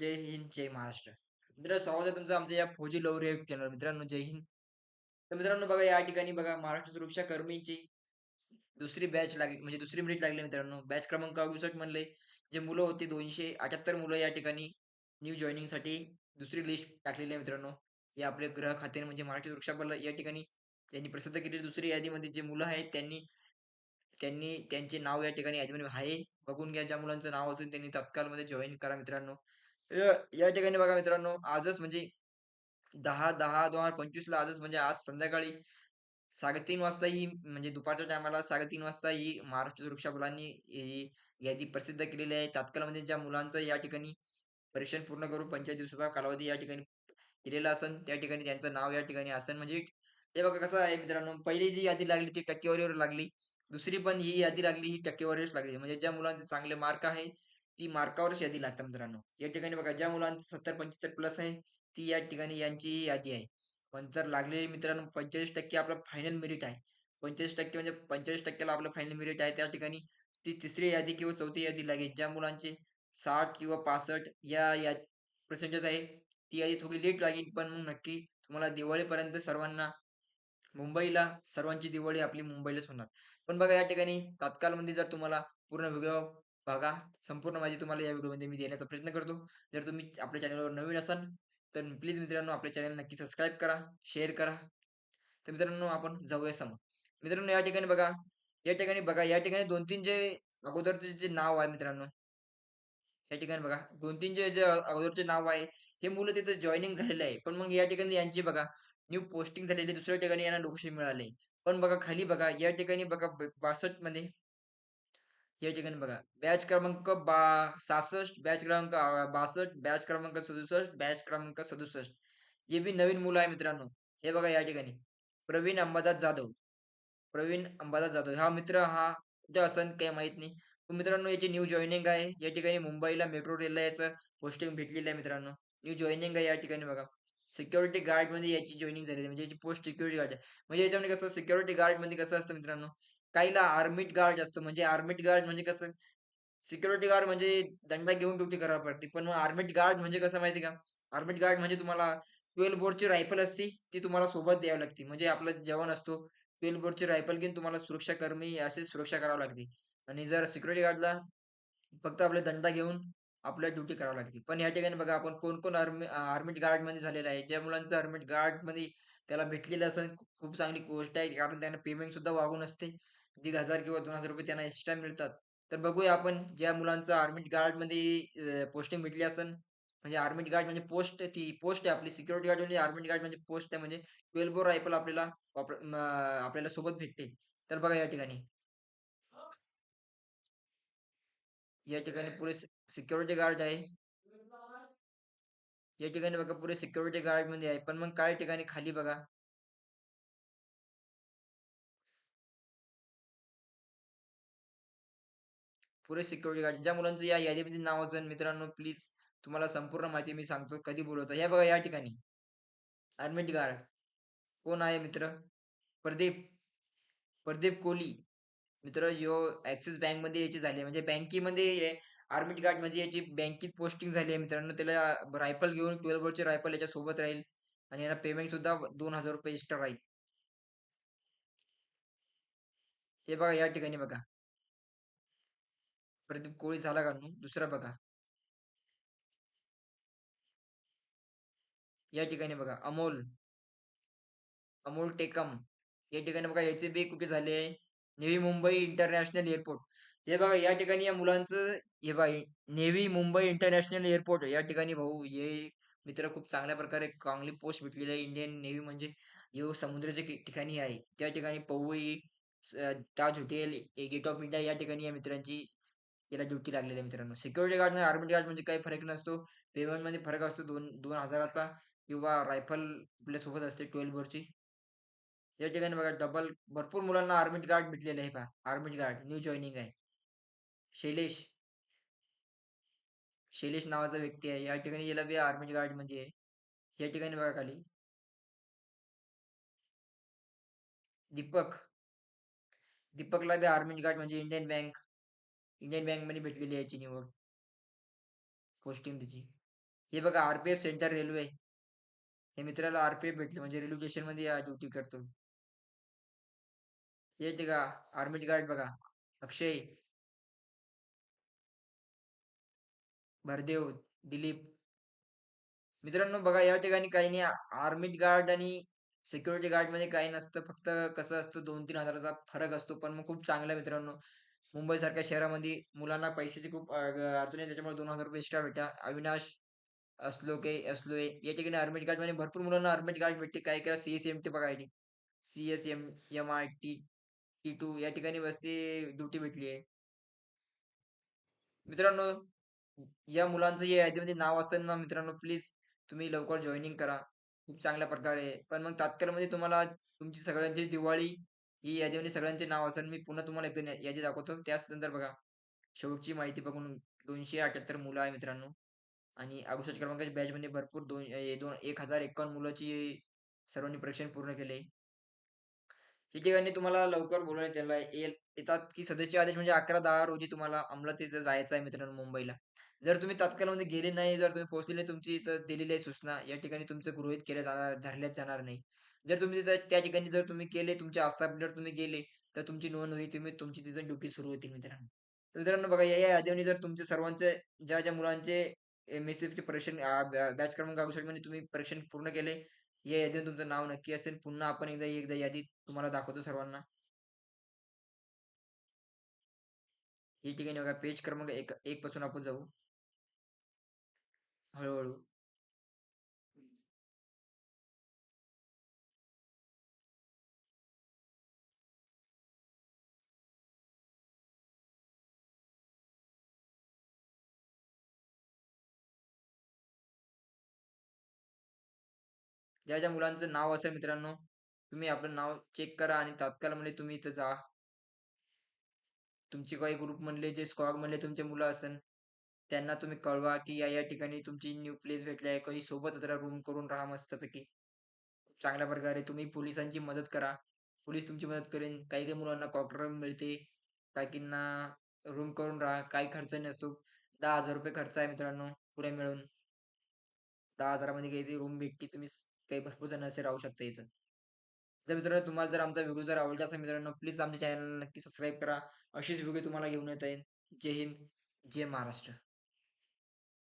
जय हिंद, जय महाराष्ट्र. मित्रांनो स्वागत आहे तुमचं आमच्या या फौजी लवरी या चॅनल मित्रांनो जय हिंद. तर मित्रांनो बघा या ठिकाणी बघा महाराष्ट्र सुरक्षा कर्मींची दुसरी बॅच लागली म्हणजे दुसरी मिनिट लागली मित्रांनो. बॅच क्रमांक अडुसष्ट म्हणले जे मुलं होती 278 मुलं या ठिकाणी न्यू जॉइनिंगसाठी दुसरी लिस्ट टाकलेली आहे मित्रांनो. हे आपले ग्रह खाते म्हणजे महाराष्ट्र सुरक्षा बल या ठिकाणी त्यांनी प्रसिद्ध केलेली दुसरी यादीमध्ये जे मुलं आहेत त्यांनी त्यांनी त्यांचे नाव या ठिकाणी यादीमध्ये आहे. बघून घ्या ज्या मुलांचं नाव असेल त्यांनी तत्कालमध्ये जॉईन करा मित्रांनो. या या ठिकाणी बघा मित्रांनो आजच म्हणजे 10/10/2025 ला आजच म्हणजे आज संध्याकाळी 3:30 वाजता ही म्हणजे दुपारच्या टायमाला 3:30 वाजता ही महाराष्ट्र सुरक्षा बलांनी यादी प्रसिद्ध केलेली आहे. तात्काळमध्ये म्हणजे ज्या मुलांचं या ठिकाणी परीक्षण पूर्ण करून 45 दिवसाचा कालावधी या ठिकाणी केलेला असेल त्या ठिकाणी त्यांचं नाव या ठिकाणी असेल म्हणजे हे बघा कसं आहे मित्रांनो पहिली जी यादी लागली ती टक्केवारीवर लागली. दुसरी पण ही यादी लागली ही टक्केवारीवर लागली. म्हणजे ज्या मुलांचे चांगले मार्क आहे ती मार्कावरच यादी लागतात मित्रांनो. या ठिकाणी बघा ज्या मुलांचं 70-75 प्लस आहे ती या ठिकाणी यांची यादी आहे. पण जर लागलेली मित्रांनो 45% आपलं फायनल मेरिट आहे. 45% म्हणजे पंचेचाळीस टक्क्याला आपलं फायनल मेरिट आहे त्या ठिकाणी ती तिसरी यादी किंवा चौथी यादी लागेल. ज्या मुलांचे साठ किंवा 65 या या पर्सेंटेज आहे ती यादी थोडी लेट लागेल. पण मग नक्की तुम्हाला दिवाळीपर्यंत सर्वांना मुंबईला सर्वांची दिवाळी आपली मुंबईलाच होणार. पण बघा या ठिकाणी तात्काळमध्ये जर तुम्हाला पूर्ण व्हिडिओ बघा. संपूर्ण माहिती तुम्हाला या व्हिडिओमध्ये मी देण्याचा प्रयत्न करतो. जर तुम्ही आपल्या चॅनलवर नवीन असाल तर प्लीज मित्रांनो आपल्या चॅनल नक्की सबस्क्राईब करा, शेअर करा. तर मित्रांनो आपण जाऊया समोर. मित्रांनो या ठिकाणी बघा, या ठिकाणी बघा या ठिकाणी 2-3 जे अगोदरचे जे नाव आहे मित्रांनो. या ठिकाणी बघा 2-3 जे जे अगोदरचे नाव आहे हे मुलं तिथे जॉईनिंग झालेले आहे. पण मग या ठिकाणी यांची बघा न्यू पोस्टिंग झालेली दुसऱ्या ठिकाणी यांना लोकेशन मिळाले. पण बघा खाली बघा या ठिकाणी बघा 62 मध्ये या ठिकाणी बघा बॅच क्रमांक बा 66 बॅच क्रमांक बासष्ट बॅच क्रमांक 67 बॅच क्रमांक 67 हे बी नवीन मुलं आहे मित्रांनो. हे बघा या ठिकाणी प्रवीण अंबादास जाधव. प्रवीण अंबादास जाधव हा मित्र हा कुठे असेल काही माहीत नाही. मित्रांनो याची न्यू जॉइनिंग आहे. या ठिकाणी मुंबईला मेट्रो रेलला याचं पोस्टिंग भेटलेली आहे मित्रांनो. न्यू जॉइनिंग आहे या ठिकाणी बघा. सिक्युरिटी गार्डमध्ये याची जॉइनिंग झालेली म्हणजे याची पोस्ट सिक्युरिटी गार्ड आहे. म्हणजे याच्यामध्ये कसं सिक्युरिटी गार्डमध्ये कसं असतं मित्रांनो काहीला आर्मीट गार्ड असतं. म्हणजे आर्मीट गार्ड म्हणजे कसं सिक्युरिटी गार्ड म्हणजे दंडा घेऊन ड्युटी करावी पडते. पण मग आर्मीट गार्ड म्हणजे कसं माहिती का? आर्मीट गार्ड म्हणजे तुम्हाला ट्वेल्व बोर्डची रायफल असते ती तुम्हाला सोबत द्यावी लागते. म्हणजे आपला जवान असतो ट्वेल्व बोर्डची रायफल घेऊन तुम्हाला सुरक्षा कर्मी असे सुरक्षा करावी लागते. आणि जर सिक्युरिटी गार्डला फक्त आपला दंडा घेऊन आपल्याला ड्युटी करावी लागते. पण या ठिकाणी बघा आपण कोण-कोण आर्मी गार्ड गार्डमध्ये झालेलं आहे. ज्या मुलांचं आर्मीड गार्डमध्ये त्याला भेटलेलं असं खूप चांगली गोष्ट आहे. कारण त्यांना पेमेंट सुद्धा वागून असते. ₹1,500 किंवा ₹2,000 त्यांना एक्स्ट्रा मिळतात. तर बघूया आपण ज्या मुलांचं आर्मी गार्डमध्ये मध्ये पोस्टिंग भेटली असेल म्हणजे आर्मी गार्ड म्हणजे पोस्ट ती पोस्ट आहे आपली सिक्युरिटी गार्ड म्हणजे आर्मी गार्ड म्हणजे पोस्ट आहे म्हणजे 12 बोर रायफल आपल्याला आपल्याला सोबत भेटते. तर बघा या ठिकाणी. या ठिकाणी पुरे सिक्युरिटी गार्ड आहे. या ठिकाणी बघा पुरे सिक्युरिटी गार्डमध्ये आहे. पण मग काय ठिकाणी खाली बघा पुरे सिक्युरिटी गार्ड ज्या मुलांचं या यादीमध्ये नाव असेल मित्रांनो प्लीज तुम्हाला संपूर्ण माहिती मी सांगतो कधी बोलवतो. हे बघा या ठिकाणी ऍडमिट गार्ड कोण आहे मित्र? प्रदीप. प्रदीप कोहली. मित्र यो ऍक्सिस बँकमध्ये याची झाली म्हणजे बँकेमध्ये आर्मिट गार्ड म्हणजे याची बँकेत पोस्टिंग झाली आहे मित्रांनो. त्याला रायफल घेऊन ट्वेल्व वरची रायफल याच्या सोबत राहील आणि याला पेमेंट सुद्धा ₹2,000 एक्स्ट्रा राहील. हे बघा या ठिकाणी बघा. प्रदीप कोळी झाला का दुसरा बघा. या ठिकाणी बघा अमोल. अमोल टेकम. या ठिकाणी बघा याचे बी कुठे झाले नेव्ही मुंबई इंटरनॅशनल एअरपोर्ट. हे बघा या ठिकाणी या मुलांचं हे बघा नेव्ही मुंबई इंटरनॅशनल एअरपोर्ट या ठिकाणी भाऊ हे मित्र खूप चांगल्या प्रकारे चांगली पोस्ट भेटलेली आहे. इंडियन नेव्ही म्हणजे हे समुद्राच्या ठिकाणी आहे. त्या ठिकाणी Powai, Taj hotel, gate of India या ठिकाणी या मित्रांची याला ड्युटी लागलेली आहे मित्रांनो. सिक्युरिटी गार्ड आणि आर्मी गार्ड म्हणजे काही फरक नसतो. पेमेंटमध्ये फरक असतो दोन दोन हजाराचा किंवा रायफल आपल्यासोबत असते 12 बोरची. या ठिकाणी बघा डबल भरपूर मुलांना आर्मी गार्ड भेटलेले आहे पहा. आर्मी गार्ड न्यू जॉइनिंग आहे. शैलेश. शैलेश नावाचा व्यक्ती आहे. या ठिकाणी याला बी आर्मी गार्ड म्हणजे या ठिकाणी बघा खाली. दीपक. दीपकला बी आर्मी गार्ड म्हणजे इंडियन बँक. इंडियन बँकमध्ये भेटलेली आहे याची निवड. पोस्टिंग त्याची. हे बघा आरपीएफ सेंटर रेल्वे. हे मित्राला आरपीएफ भेटले म्हणजे रेल्वे स्टेशनमध्ये ड्युटी करतो. हे ते का आर्मी गार्ड बघा. अक्षय, भरदेव, दिलीप. मित्रांनो बघा या ठिकाणी काही नाही आर्मी गार्ड आणि सिक्युरिटी गार्डमध्ये काही नसतं. फक्त कसं असतं 2-3 हजाराचा फरक असतो. पण मग खूप चांगला मित्रांनो. मुंबईसारख्या शहरामध्ये मुलांना पैशाची खूप अ, अडचण आहे. त्याच्यामुळे ₹2000 एक्स्ट्रा भेटा. अविनाश असलोके असलोय या ठिकाणी आर्मी गार्डमध्ये भरपूर मुलांना आर्मेट गार्ड भेटते. काय करा सी-एस-एम-टी बघा ID. CSM, MIT, T two या ठिकाणी वस्ती ड्युटी भेटली आहे. मित्रांनो, या मुलांचं या यादीमध्ये नाव असताना ना मित्रांनो, प्लीज तुम्ही लवकर जॉइनिंग करा. खूप चांगल्या प्रकारे. पण मग तात्काळमध्ये तुम्हाला तुमची सगळ्यांची दिवाळी ही यादीमध्ये सगळ्यांचे नाव असेल. मी पुन्हा तुम्हाला एकदा यादी दाखवतो. त्याच नंतर बघा, शेवटची माहिती बघून 278 मुलं आहे मित्रांनो आणि 68 क्रमांकाच्या बॅचमध्ये भरपूर दोन एक हजार एकोण मुलाची सर्वांनी परीक्षण पूर्ण केले. या ठिकाणी तुम्हाला लवकर बोलवण्यात त्याला येतात की सदस्य आदेश म्हणजे अकरा दहा रोजी तुम्हाला अंमलात तिथं जायचं आहे मित्रांनो मुंबईला. जर तुम्ही तात्काळमध्ये म्हणजे गेले नाही, जर तुम्ही पोहोचले नाही, तुमची इथं दिलेली आहे सूचना, या ठिकाणी तुमचं गृहित केलं जाणार धरल्याच जाणार नाही. जर तुम्ही तिथं त्या ठिकाणी जर तुम्ही केले, तुमच्या आस्थापीठावर तुम्ही गेले, तर तुमची नोंद होईल. तुम्ही तुमची तिथं ड्युटी सुरू होतील मित्रांनो. तर मित्रांनो बघा या या जर तुमचे सर्वांचे ज्या-ज्या मुलांचे एम एस सीचे परीक्षण बॅच क्रमांक 68 मध्ये तुम्ही परीक्षण पूर्ण केले, या यादीत तुमचं नाव नक्की असेल. पुन्हा आपण एकदा एकदा यादी तुम्हाला दाखवतो सर्वांना. या ठिकाणी बघा पेज क्रमांक 1 1 पासून आपण जाऊ. हळूहळू ज्या-ज्या मुलांचं नाव असेल मित्रांनो, तुम्ही आपलं नाव चेक करा आणि तात्काळमध्ये म्हणजे तुम्ही इथं जा. तुमचे काही ग्रुप म्हणले जे स्क्वॉडमधले तुमचे मुलं असेल, त्यांना तुम्ही कळवा, की या-या ठिकाणी तुमची न्यू प्लेस भेटली आहे. काही सोबत रूम करून राहा मस्तपैकी. चांगल्या प्रकारे तुम्ही पोलिसांची मदत करा. पोलीस तुमची मदत करेन. काही-काही मुलांना कॉक्टर मिळते. काहींना रूम करून राहा. काही खर्च नसतो. ₹10,000 खर्च आहे मित्रांनो पुढे मिळून. दहा हजारामध्ये काही रूम भेटते. तुम्ही काही भरपूर जण असे राहू शकता इथं. तर मित्रांनो तुम्हाला जर आमचा व्हिडिओ जर आवडला असेल मित्रांनो प्लीज आमच्या चॅनलला नक्की सबस्क्राईब करा. अशीच व्हिडिओ तुम्हाला घेऊन येता येईल. जय हिंद, जय महाराष्ट्र.